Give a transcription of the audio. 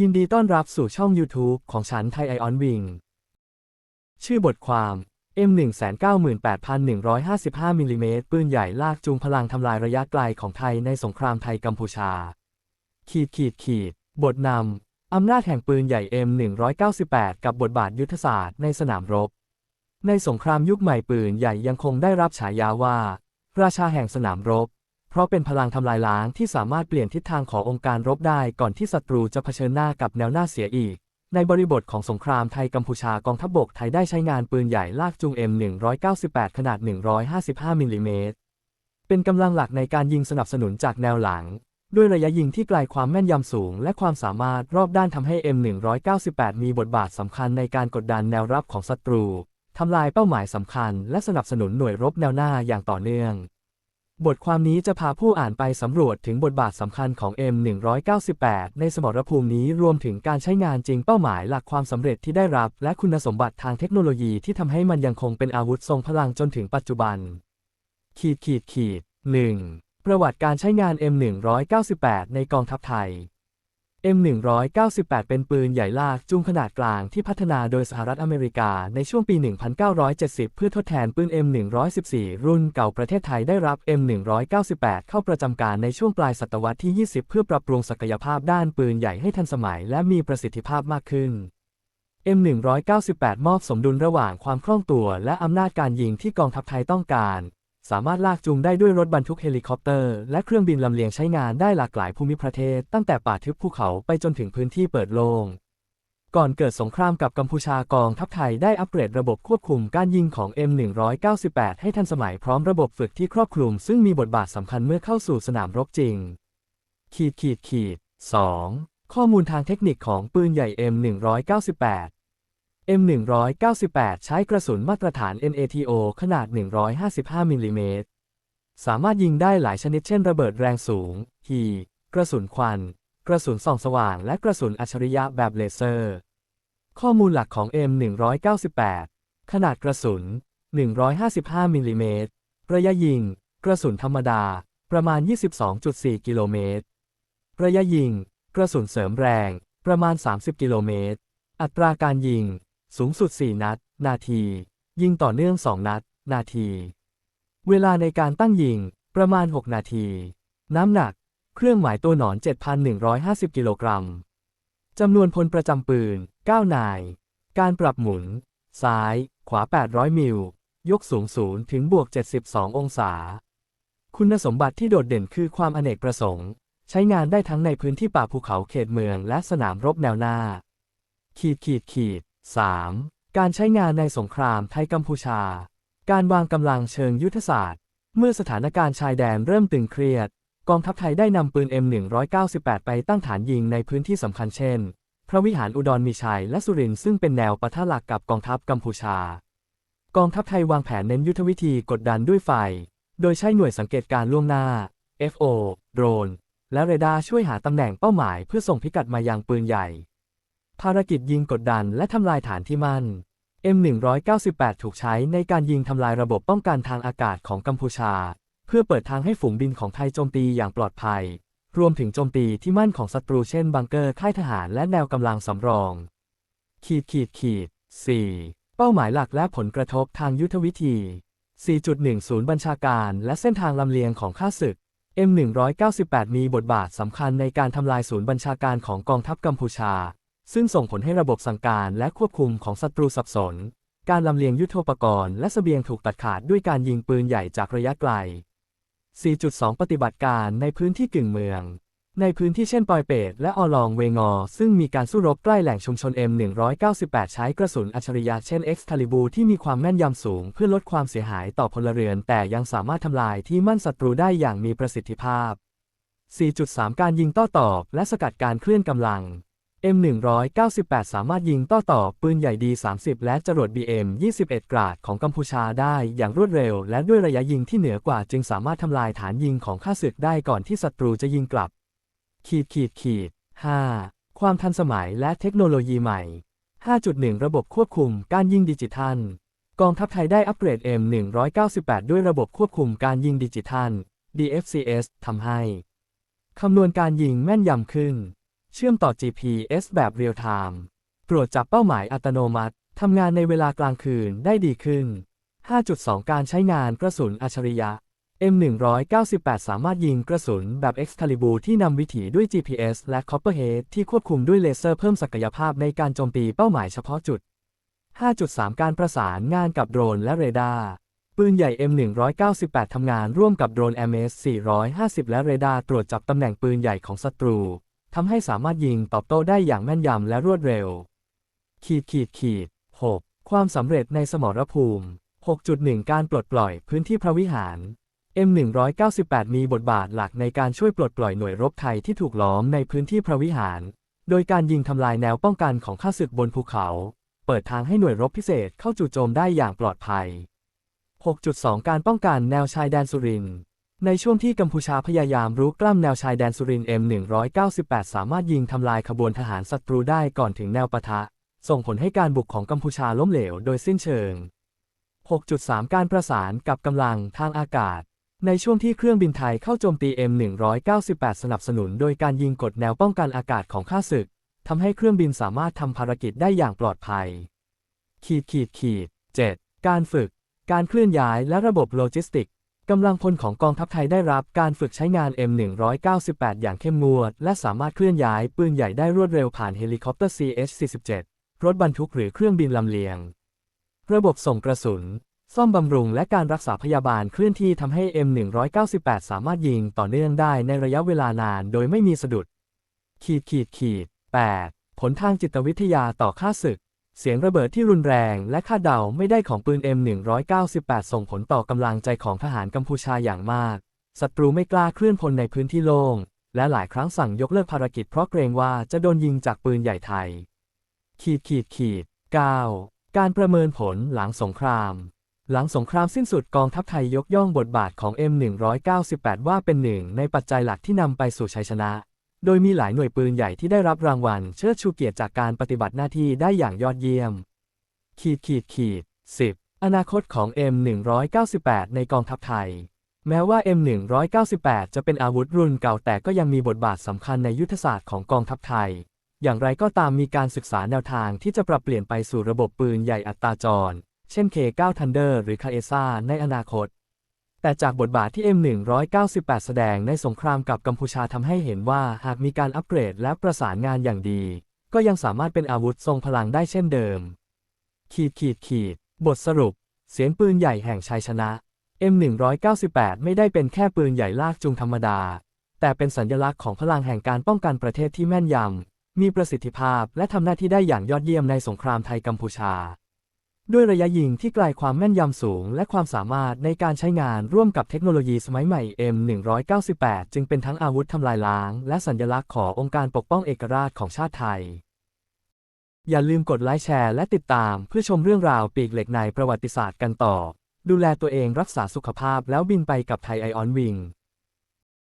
ยินดีต้อนรับสู่ช่อง YouTube ของฉันไทยไอออนวิง ชื่อบทความ M198155 มิลลิเมตรปืนใหญ่ลากจูงพลังทำลายระยะไกลของไทยในสงครามไทยกัมพูชา ขีดขีดขีด บทนำ อำนาจแห่งปืนใหญ่ M198 กับบทบาทยุทธศาสตร์ในสนามรบ ในสงครามยุคใหม่ปืนใหญ่ยังคงได้รับฉายาว่า ราชาแห่งสนามรบ เพราะเป็นพลังทำลายล้างที่สามารถเปลี่ยนทิศทางขององค์การรบได้ก่อนที่ศัตรูจะเผชิญหน้ากับแนวหน้าเสียอีก ในบริบทของสงครามไทยกัมพูชากองทัพบกไทยได้ใช้งานปืนใหญ่ลากจูง M198 ขนาด 155 มิลลิเมตร เป็นกำลังหลักในการยิงสนับสนุนจากแนวหลัง ด้วยระยะยิงที่ไกลความแม่นยำสูง และความสามารถรอบด้านทำให้ M198 มีบทบาทสำคัญในการกดดันแนวรับของศัตรูทำลายเป้าหมายสำคัญ และสนับสนุนหน่วยรบแนวหน้าอย่างต่อเนื่อง บทความนี้จะพาผู้อ่านไปสำรวจถึงบทบาทสำคัญของ M198 ในสมรภูมินี้รวมถึงการใช้งานจริงเป้าหมายหลักความสำเร็จที่ได้รับ และคุณสมบัติทางเทคโนโลยีที่ทำให้มันยังคงเป็นอาวุธทรงพลังจนถึงปัจจุบัน ขีดขีดขีด 1. ประวัติการใช้งาน M198 ในกองทัพไทย M198 เป็นปืนใหญ่ลากจูงขนาดกลางที่พัฒนาโดยสหรัฐอเมริกาในช่วงปี 1970 เพื่อทดแทนปืน M114 รุ่นเก่าประเทศไทยได้รับ M198 เข้าประจำการในช่วงปลายศตวรรษที่ 20 เพื่อปรับปรุงศักยภาพด้านปืนใหญ่ให้ทันสมัยและมีประสิทธิภาพมากขึ้น M198 มอบสมดุลระหว่างความคล่องตัวและอำนาจการยิงที่กองทัพไทยต้องการ สามารถลากจูงได้ด้วยรถบรรทุกเฮลิคอปเตอร์ และเครื่องบินลำเลียงใช้งานได้หลากหลายภูมิประเทศ ตั้งแต่ป่าทึบภูเขาไปจนถึงพื้นที่เปิดโล่งก่อนเกิดสงครามกับกัมพูชากองทัพไทยได้อัปเกรดระบบควบคุมการยิงของ M198 ให้ทันสมัยพร้อมระบบฝึกที่ครอบคลุม ซึ่งมีบทบาทสำคัญเมื่อเข้าสู่สนามรบจริง ขีดขีดขีด 2. ข้อมูลทางเทคนิคของปืนใหญ่ M198 M198 ใช้กระสุนมาตรฐาน NATO ขนาด 155 มิลลิเมตร สามารถยิงได้หลายชนิดเช่นระเบิดแรงสูง ฮีกระสุนควัน กระสุนส่องสว่าง และกระสุนอัจฉริยะแบบเลเซอร์ ข้อมูลหลักของ M198 ขนาดกระสุน 155 มิลลิเมตร ระยะยิง กระสุนธรรมดา ประมาณ 22.4 กิโลเมตร ระยะยิง กระสุนเสริมแรง ประมาณ 30 กิโลเมตร อัตราการยิง สูงสุด 4 นัด นาที ยิงต่อเนื่อง 2 นัด นาที เวลาในการตั้งยิง ประมาณ 6 นาที น้ำหนัก เครื่องหมายตัวหนอน 7,150 กิโลกรัม จำนวนพลประจำปืน 9 นาย การปรับหมุน ซ้าย ขวา 800 มิล ยกสูงศูนย์ถึงบวก 72 องศา คุณสมบัติที่โดดเด่นคือความอเนกประสงค์ ใช้งานได้ทั้งในพื้นที่ป่าภูเขาเขตเมืองและสนามรบแนวหน้า ขีดขีดขีด 3. การใช้งานในสงครามไทยกัมพูชา การวางกำลังเชิงยุทธศาสตร์ เมื่อสถานการณ์ชายแดนเริ่มตึงเครียด กองทัพไทยได้นำปืน M198 ไปตั้งฐานยิงในพื้นที่สำคัญเช่น พระวิหารอุดรมีชัยและสุรินทร์ซึ่งเป็นแนวปะทะหลักกับกองทัพกัมพูชา กองทัพไทยวางแผนเน้นยุทธวิธีกดดันด้วยไฟ โดยใช้หน่วยสังเกตการล่วงหน้า FO โดรน และเรดาร์ช่วยหาตำแหน่งเป้าหมายเพื่อส่งพิกัดมายังปืนใหญ่ ภารกิจยิงกดดันและทำลายฐานที่มั่น M198 ถูกใช้ในการยิงทำลายระบบป้องกันทางอากาศของกัมพูชา เพื่อเปิดทางให้ฝูงบินของไทยโจมตีอย่างปลอดภัย รวมถึงโจมตีที่มั่นของศัตรูเช่นบังเกอร์ค่ายทหารและแนวกำลังสำรอง ขีดขีดขีด 4. เป้าหมายหลักและผลกระทบทางยุทธวิธี 4.1ศูนย์บัญชาการและเส้นทางลำเลียงของข้าศึก M198 มีบทบาทสำคัญในการทำลายศูนย์บัญชาการของกองทัพกัมพูชา ซึ่งส่งผลให้ระบบสั่งการและควบคุมของศัตรูสับสน การลำเลียงยุทโธปกรณ์และเสบียงถูกตัดขาดด้วยการยิงปืนใหญ่จากระยะไกล 4.2 ปฏิบัติการในพื้นที่กึ่งเมือง ในพื้นที่เช่นปอยเปตและออลองเวงอ ซึ่งมีการสู้รบใกล้แหล่งชุมชน M198 ใช้กระสุนอัจฉริยะเช่น Excalibur ที่มีความแม่นยำสูงเพื่อลดความเสียหายต่อพลเรือน แต่ยังสามารถทำลายที่มั่นศัตรูได้อย่างมีประสิทธิภาพ 4.3 การยิงโต้ตอบ และสกัดการเคลื่อนกำลัง M198 สามารถยิงโต้ตอบปืนใหญ่ D30 และจรวด BM21 กราดของกัมพูชาได้อย่างรวดเร็ว และด้วยระยะยิงที่เหนือกว่า จึงสามารถทำลายฐานยิงของข้าศึกได้ก่อนที่ศัตรูจะยิงกลับ ขีดขีดขีด 5. ความทันสมัยและเทคโนโลยีใหม่ 5.1 ระบบควบคุมการยิงดิจิทัล กองทัพไทยได้อัปเกรด M198 ด้วยระบบควบคุมการยิงดิจิทัล DFCS ทำให้คำนวณการยิงแม่นยำขึ้น เชื่อมต่อ GPS แบบเรียลไทม์ตรวจจับเป้าหมายอัตโนมัติ ทำงานในเวลากลางคืนได้ดีขึ้น 5.2 การใช้งานกระสุนอัจฉริยะ M198 สามารถยิงกระสุนแบบ Excalibur ที่นำวิถีด้วย GPS และ Copperhead ที่ควบคุมด้วยเลเซอร์เพิ่มศักยภาพในการโจมตีเป้าหมายเฉพาะจุด 5.3 การประสานงานกับโดรนและเรดาร์ ปืนใหญ่ M198 ทำงานร่วมกับโดรน MS 450 และเรดาร์ตรวจจับตำแหน่งปืนใหญ่ของศัตรู ทำให้สามารถยิงตอบโต้ได้อย่างแม่นยำและรวดเร็ว ขีดขีดขีด 6. ความสำเร็จในสมรภูมิ 6.1 การปลดปล่อยพื้นที่พระวิหาร M198 มีบทบาทหลักในการช่วยปลดปล่อยหน่วยรบไทยที่ถูกล้อมในพื้นที่พระวิหาร โดยการยิงทำลายแนวป้องกันของข้าศึกบนภูเขา เปิดทางให้หน่วยรบพิเศษเข้าจู่โจมได้อย่างปลอดภัย 6.2 การป้องกันแนวชายแดนสุรินทร์ ในช่วงที่กัมพูชาพยายามรุกกล้ำแนวชายแดนสุรินทร์ M198 สามารถยิงทำลายขบวนทหารศัตรูได้ก่อนถึงแนวปะทะ ส่งผลให้การบุกของกัมพูชาล้มเหลวโดยสิ้นเชิง 6.3 การประสานกับกำลังทางอากาศ ในช่วงที่เครื่องบินไทยเข้าโจมตี M198 สนับสนุนโดยการยิงกดแนวป้องกันอากาศของข้าศึกทำให้เครื่องบินสามารถทำภารกิจได้อย่างปลอดภัย ขีดขีดขีด 7. การฝึก การเคลื่อนย้ายและระบบโลจิสติก กำลังพลของกองทัพไทยได้รับการฝึกใช้งาน M198 อย่างเข้มงวด และสามารถเคลื่อนย้ายปืนใหญ่ได้รวดเร็วผ่านเฮลิคอปเตอร์ CH-47 รถบรรทุกหรือเครื่องบินลำเลียง ระบบส่งกระสุน ซ่อมบำรุงและการรักษาพยาบาลเคลื่อนที่ทำให้ M198 สามารถยิงต่อเนื่องได้ในระยะเวลานานโดยไม่มีสะดุด ขีดขีดขีด 8. ผลทางจิตวิทยาต่อค่าศึก เสียงระเบิดที่รุนแรงและคาดเดาไม่ได้ของปืน M198 ส่งผลต่อกำลังใจของทหารกัมพูชาอย่างมาก ศัตรูไม่กล้าเคลื่อนพลในพื้นที่โล่ง และหลายครั้งสั่งยกเลิกภารกิจเพราะเกรงว่าจะโดนยิงจากปืนใหญ่ไทย ขีดขีดขีด 9. การประเมินผลหลังสงคราม หลังสงครามสิ้นสุดกองทัพไทยยกย่องบทบาทของ M198 ว่าเป็นหนึ่งในปัจจัยหลักที่นำไปสู่ชัยชนะ โดยมีหลายหน่วยปืนใหญ่ที่ได้รับรางวัลเชิดชูเกียรติจากการปฏิบัติหน้าที่ได้อย่างยอดเยี่ยม ขีดขีดขีด 10. อนาคตของ M198 ในกองทัพไทย แม้ว่า M198 จะเป็นอาวุธรุ่นเก่าแต่ก็ยังมีบทบาทสำคัญในยุทธศาสตร์ของกองทัพไทย อย่างไรก็ตามมีการศึกษาแนวทางที่จะปรับเปลี่ยนไปสู่ระบบปืนใหญ่อัตราจร เช่น K9 Thunder หรือ Kaesa ในอนาคต แต่จากบทบาทที่ M198 แสดงในสงครามกับกัมพูชาทำให้เห็นว่าหากมีการอัปเกรดและประสานงานอย่างดี ก็ยังสามารถเป็นอาวุธทรงพลังได้เช่นเดิม ขีดขีดขีด บทสรุป เสียงปืนใหญ่แห่งชัยชนะ M198 ไม่ได้เป็นแค่ปืนใหญ่ลากจูงธรรมดา แต่เป็นสัญลักษณ์ของพลังแห่งการป้องกันประเทศที่แม่นยำมีประสิทธิภาพและทำหน้าที่ได้อย่างยอดเยี่ยมในสงครามไทยกัมพูชา ด้วยระยะยิงที่ไกลความแม่นยำสูง และความสามารถในการใช้งานร่วมกับเทคโนโลยีสมัยใหม่ M198 จึงเป็นทั้งอาวุธทำลายล้าง และสัญลักษณ์ขององค์การปกป้องเอกราชของชาติไทย อย่าลืมกดไลค์แชร์และติดตามเพื่อชมเรื่องราวปีกเหล็กในประวัติศาสตร์กันต่อ ดูแลตัวเองรักษาสุขภาพแล้วบินไปกับไทยไอออนวิง